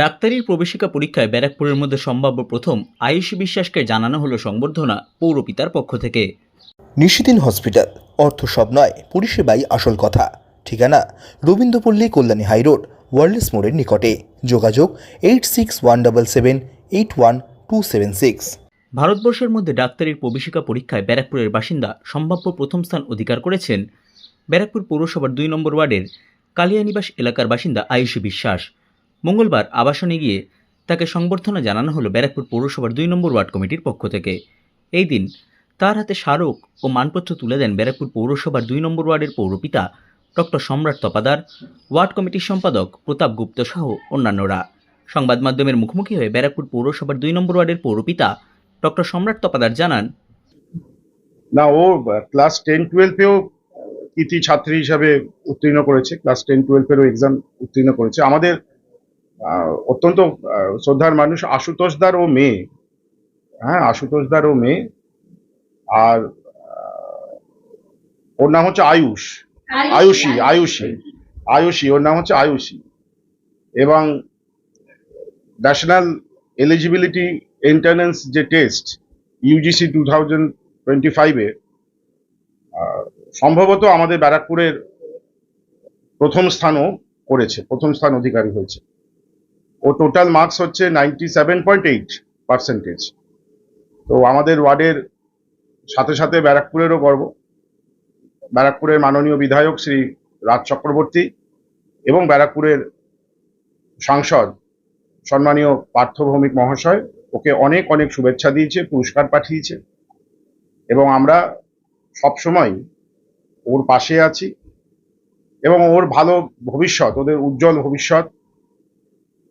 ডাক্তারির প্রবেশিকা পরীক্ষায় ব্যারাকপুরের মধ্যে সম্ভাব্য প্রথম আয়ুষী বিশ্বাসকে জানানো হলো সংবর্ধনা পৌরপিতার পক্ষ থেকে। নিশিদিন হসপিটাল অর্থ সব নয় পরিষেবাই আসল কথা। ঠিকানা রবীন্দ্রপল্লী কল্যাণী হাইরোড ওয়ার্ল্ডস মোড়ের নিকটে। যোগাযোগ eight six one double seven eight one two seven six. ভারতবর্ষের মধ্যে ডাক্তারির প্রবেশিকা পরীক্ষায় ব্যারাকপুরের বাসিন্দা সম্ভাব্য প্রথম স্থান অধিকার করেছেন ব্যারাকপুর পৌরসভার দুই নম্বর ওয়ার্ডের কালিয়ানিবাস এলাকার বাসিন্দা আয়ুষী বিশ্বাস। মঙ্গলবার আবাসনে গিয়ে তাকে সংবর্ধনা জানানো হলো ব্যারাকপুর পৌরসভার দুই নম্বর ওয়ার্ড কমিটির পক্ষ থেকে। এই দিন তার হাতে স্মারক ও মানপত্র তুলে দেন ব্যারাকপুর পৌরসভার দুই নম্বর ওয়ার্ডের পৌরপিতা ডক্টর সম্রাট তপাদার, ওয়ার্ড কমিটির সম্পাদক প্রতাপ গুপ্ত সহ অন্যান্যরা। সংবাদ মাধ্যমের মুখোমুখি হয়ে ব্যারাকপুর পৌরসভার দুই নম্বর ওয়ার্ডের পৌরপিতা ডক্টর সম্রাট তপাদার জানান, না, ও ক্লাস টেন টুয়েলভেও কৃতি ছাত্রী হিসাবে উত্তীর্ণ করেছে। ক্লাস টেন টুয়েলভেরও এক্সাম উত্তীর্ণ করেছে। আমাদের অত্যন্ত শ্রদ্ধার মানুষ আশুতোষদার ও মেয়ে। হ্যাঁ আশুতোষদার ও মেয়ে। আর ওর নাম হচ্ছে আয়ুষ। আয়ুষী। আয়ুষী আয়ুষী। ওর নাম হচ্ছে আয়ুষী। এবং ন্যাশনাল এলিজিবিলিটি এন্ট্রান্স যে test UGC two thousand twenty ফাইভে সম্ভবত আমাদের ব্যারাকপুরের প্রথম স্থানও করেছে প্রথম স্থান অধিকারী হয়েছে। ও টোটাল মার্কস হচ্ছে ninety seven point eight percentage তো আমাদের ওয়ার্ডের সাথে সাথে ব্যারাকপুরেরও গর্ব। ব্যারাকপুরের মাননীয় বিধায়ক শ্রী রাজ চক্রবর্তী এবং ব্যারাকপুরের সাংসদ সম্মানীয় পার্থ ভৌমিক মহাশয় ওকে অনেক অনেক শুভেচ্ছা দিয়েছে, পুরস্কার পাঠিয়েছে এবং আমরা সবসময় ওর পাশে আছি এবং ওর ভালো ভবিষ্যৎ, ওদের উজ্জ্বল ভবিষ্যৎ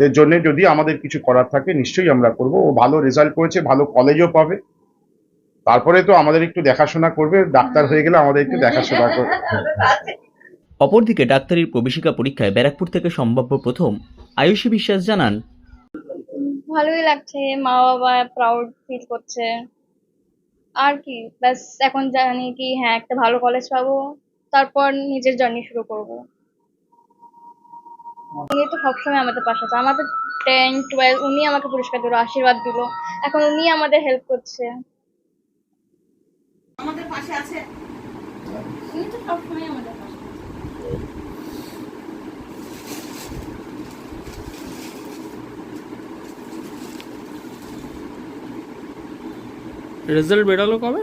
এর জন্য যদি আমাদের কিছু করার থাকে নিশ্চয়ই আমরা করব। ও ভালো রেজাল্ট করেছে ভালো কলেজও পাবে। তারপরে তো আমাদের একটু দেখাশোনা করবে ডাক্তার হয়ে গেলে আমাদের একটু দেখাশোনা করবে। অপরদিকে ডাক্তারির প্রবেশিকা পরীক্ষায় ব্যারাকপুর থেকে সম্ভাব্য প্রথম আয়ুষী বিশ্বাস জানান ভালোই লাগছে মা বাবা প্রাউড ফিল করছে। আর কি ব্যাস এখন জানি কি হ্যাঁ একটা ভালো কলেজ পাবো তারপর নিজের জার্নি শুরু করব। উনি তো সবসময় আমাদের পাশে আছে। আমাদের টেন টুয়েলভ উনি আমাকে পুরস্কার দিল আশীর্বাদ দিল। এখন উনি আমাদের হেল্প করছে। আমাদের পাশে আছে। উনি তো সবসময় আমাদের পাশে রেজাল্ট বেরালো কবে?